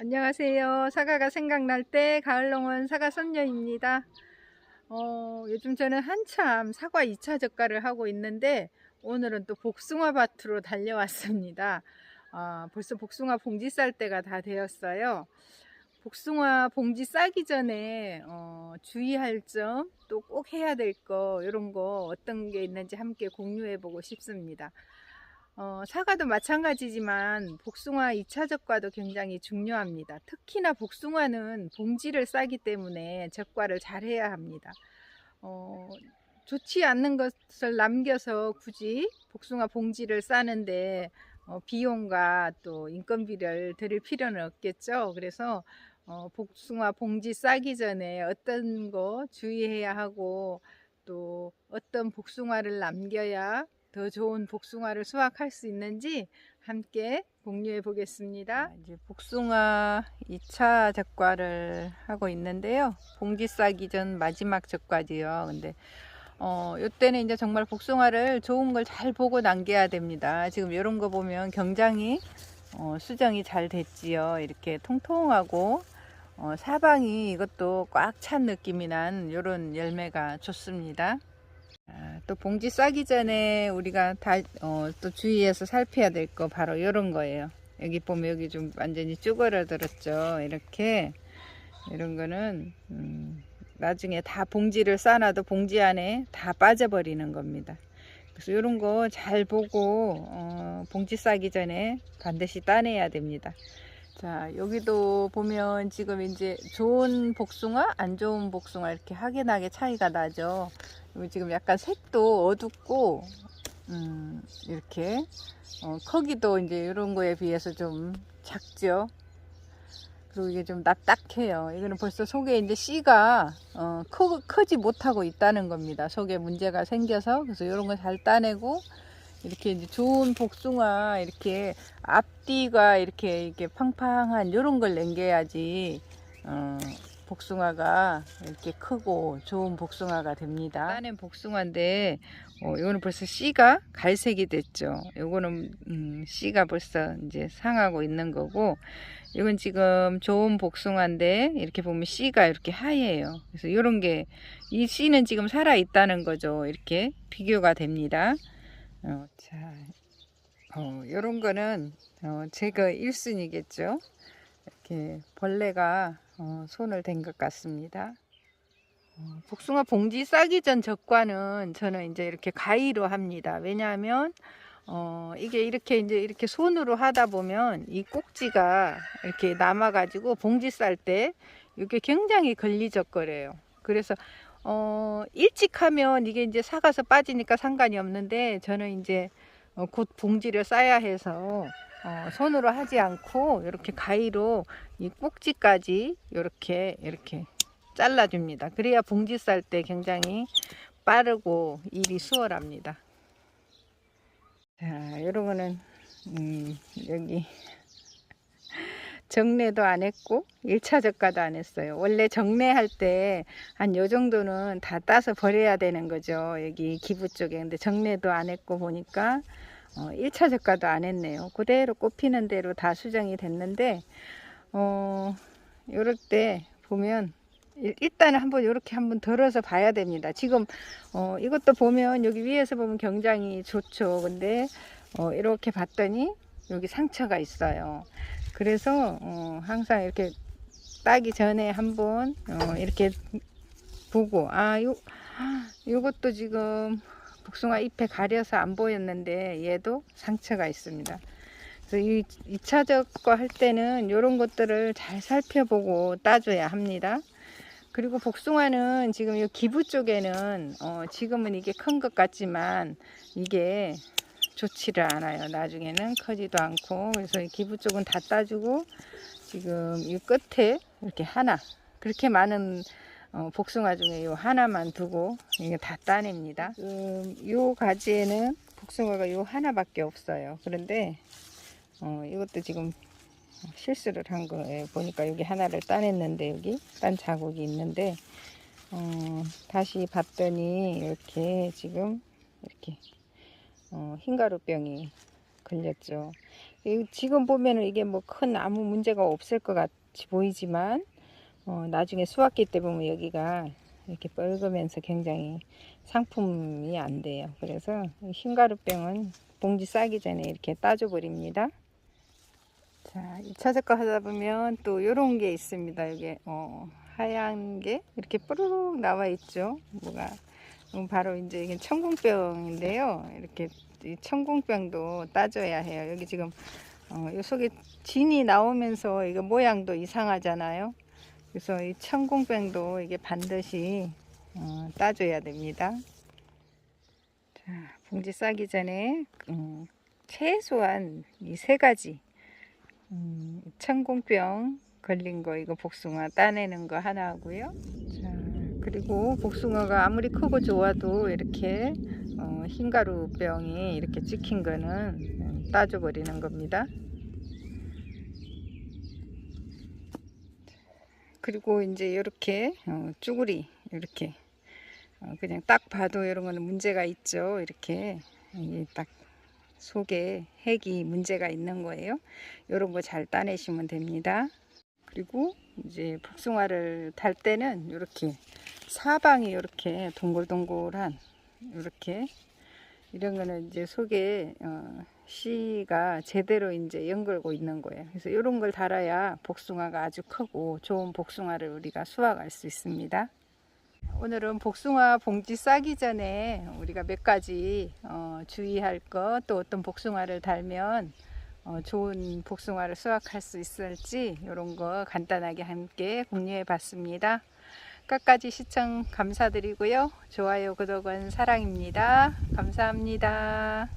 안녕하세요. 사과가 생각날 때 가을농원 사과 선녀입니다. 어, 요즘 저는 한참 사과 2차 젓갈을 하고 있는데 오늘은 또 복숭아 밭으로 달려왔습니다. 아, 벌써 복숭아 봉지 쌀 때가 다 되었어요. 복숭아 봉지 싸기 전에 어, 주의할 점, 또 꼭 해야 될 거 이런 거 어떤 게 있는지 함께 공유해 보고 싶습니다. 어, 사과도 마찬가지지만 복숭아 2차 젓과도 굉장히 중요합니다. 특히나 복숭아는 봉지를 싸기 때문에 젓과를 잘 해야 합니다. 어, 좋지 않는 것을 남겨서 굳이 복숭아 봉지를 싸는데 어, 비용과 또 인건비를 드릴 필요는 없겠죠. 그래서 어, 복숭아 봉지 싸기 전에 어떤 거 주의해야 하고 또 어떤 복숭아를 남겨야 더 좋은 복숭아를 수확할 수 있는지 함께 공유해 보겠습니다. 이제 복숭아 2차 젓과를 하고 있는데요. 봉지 싸기 전 마지막 젓과지요. 근데 어, 요때는 이제 정말 복숭아를 좋은 걸 잘 보고 남겨야 됩니다. 지금 이런 거 보면 굉장히 어, 수정이 잘 됐지요. 이렇게 통통하고 어, 사방이 이것도 꽉 찬 느낌이 난 이런 열매가 좋습니다. 아, 또 봉지 싸기 전에 우리가 다, 어, 또 주의해서 살펴야 될 거 바로 이런 거예요. 여기 보면 여기 좀 완전히 쭈그러 들었죠. 이렇게 이런 거는 음, 나중에 다 봉지를 싸놔도 봉지 안에 다 빠져버리는 겁니다. 그래서 이런 거 잘 보고 어, 봉지 싸기 전에 반드시 따내야 됩니다. 자 여기도 보면 지금 이제 좋은 복숭아 안 좋은 복숭아 이렇게 확연하게 차이가 나죠. 지금 약간 색도 어둡고 음, 이렇게 어, 크기도 이제 이런 거에 비해서 좀 작죠. 그리고 이게 좀 납작해요. 이거는 벌써 속에 이제 씨가 어, 크, 크지 못하고 있다는 겁니다. 속에 문제가 생겨서. 그래서 이런 거 잘 따내고 이렇게 이제 좋은 복숭아 이렇게 앞뒤가 이렇게 이렇게 팡팡한 이런 걸 남겨야지 어, 복숭아가 이렇게 크고 좋은 복숭아가 됩니다. 따낸 복숭아인데 어, 이거는 벌써 씨가 갈색이 됐죠. 이거는 음, 씨가 벌써 이제 상하고 있는 거고 이건 지금 좋은 복숭아인데 이렇게 보면 씨가 이렇게 하얘요. 그래서 이런 게 이 씨는 지금 살아 있다는 거죠. 이렇게 비교가 됩니다. 어, 자, 어, 요런 거는 어, 제거 1순위겠죠. 이렇게 벌레가 어, 손을 댄 것 같습니다. 어, 복숭아 봉지 싸기 전 젓과는 저는 이제 이렇게 가위로 합니다. 왜냐하면 어, 이게 이렇게 이제 이렇게 손으로 하다 보면 이 꼭지가 이렇게 남아가지고 봉지 쌀 때 이게 굉장히 걸리적거려요. 그래서 어, 일찍 하면 이게 이제 사가서 빠지니까 상관이 없는데 저는 이제 어, 곧 봉지를 싸야 해서 어, 손으로 하지 않고 이렇게 가위로 이 꼭지까지 이렇게 이렇게 잘라줍니다. 그래야 봉지 쌀 때 굉장히 빠르고 일이 수월합니다. 자, 이런 거는 음, 여기 정례도 안 했고 1차 젓가도 안 했어요. 원래 정례할 때 한 요 정도는 다 따서 버려야 되는 거죠. 여기 기부 쪽에. 근데 정례도 안 했고 보니까 어, 1차 젓가도 안 했네요. 그대로 꼽히는 대로 다 수정이 됐는데 어, 요럴 때 보면 일- 일단은 한번 이렇게 한번 덜어서 봐야 됩니다. 지금 어, 이것도 보면 여기 위에서 보면 굉장히 좋죠. 근데 어, 이렇게 봤더니 여기 상처가 있어요. 그래서 어, 항상 이렇게 따기 전에 한번 어, 이렇게 보고 아 요, 요것도 지금 복숭아 잎에 가려서 안 보였는데 얘도 상처가 있습니다. 그래서 이 2차 적과 할 때는 이런 것들을 잘 살펴보고 따줘야 합니다. 그리고 복숭아는 지금 이 기부 쪽에는 어, 지금은 이게 큰 것 같지만 이게 좋지를 않아요. 나중에는 커지도 않고 그래서 이 기부 쪽은 다 따주고 지금 이 끝에 이렇게 하나 그렇게 많은 어, 복숭아 중에 요 하나만 두고 이게 다 따냅니다. 음, 요 가지에는 복숭아가 요 하나밖에 없어요. 그런데 어, 이것도 지금 실수를 한 거예요. 보니까 여기 하나를 따냈는데 여기 딴 자국이 있는데 어, 다시 봤더니 이렇게 지금 이렇게 어, 흰가루병이 걸렸죠. 이- 지금 보면은 이게 뭐 큰 아무 문제가 없을 것 같이 보이지만 어, 나중에 수확기 때 보면 여기가 이렇게 뻘거면서 굉장히 상품이 안 돼요. 그래서 이 흰가루병은 봉지 싸기 전에 이렇게 따줘 버립니다. 자, 2차 작가 하다 보면 또 요런 게 있습니다. 이게 어, 하얀 게 이렇게 뽀로록 나와 있죠. 뭐가 음, 바로 이제 이게 천궁병인데요. 이렇게 이 천궁병도 따줘야 해요. 여기 지금 어, 이 속에 진이 나오면서 이거 모양도 이상하잖아요. 그래서 이 천궁병도 이게 반드시 어, 따줘야 됩니다. 자, 봉지 싸기 전에 음, 최소한 이 세 가지 음, 천궁병 걸린 거 이거 복숭아 따내는 거 하나 하고요. 자, 그리고 복숭아가 아무리 크고 좋아도 이렇게 어, 흰가루 병이 이렇게 찍힌 거는 음, 따줘 버리는 겁니다. 그리고 이제 이렇게 어, 쭈구리 이렇게 어, 그냥 딱 봐도 이런 거는 문제가 있죠. 이렇게 딱 속에 핵이 문제가 있는 거예요. 이런 거 잘 따내시면 됩니다. 그리고 이제 복숭아를 달 때는 이렇게 사방이 이렇게 동글동글한 이렇게 이런 거는 이제 속에 어, 씨가 제대로 이제 연결고 있는 거예요. 그래서 이런 걸 달아야 복숭아가 아주 크고 좋은 복숭아를 우리가 수확할 수 있습니다. 오늘은 복숭아 봉지 싸기 전에 우리가 몇 가지 어, 주의할 것 또 어떤 복숭아를 달면 어, 좋은 복숭아를 수확할 수 있을지 이런 거 간단하게 함께 공유해 봤습니다. 끝까지 시청 감사드리고요. 좋아요, 구독은 사랑입니다. 감사합니다.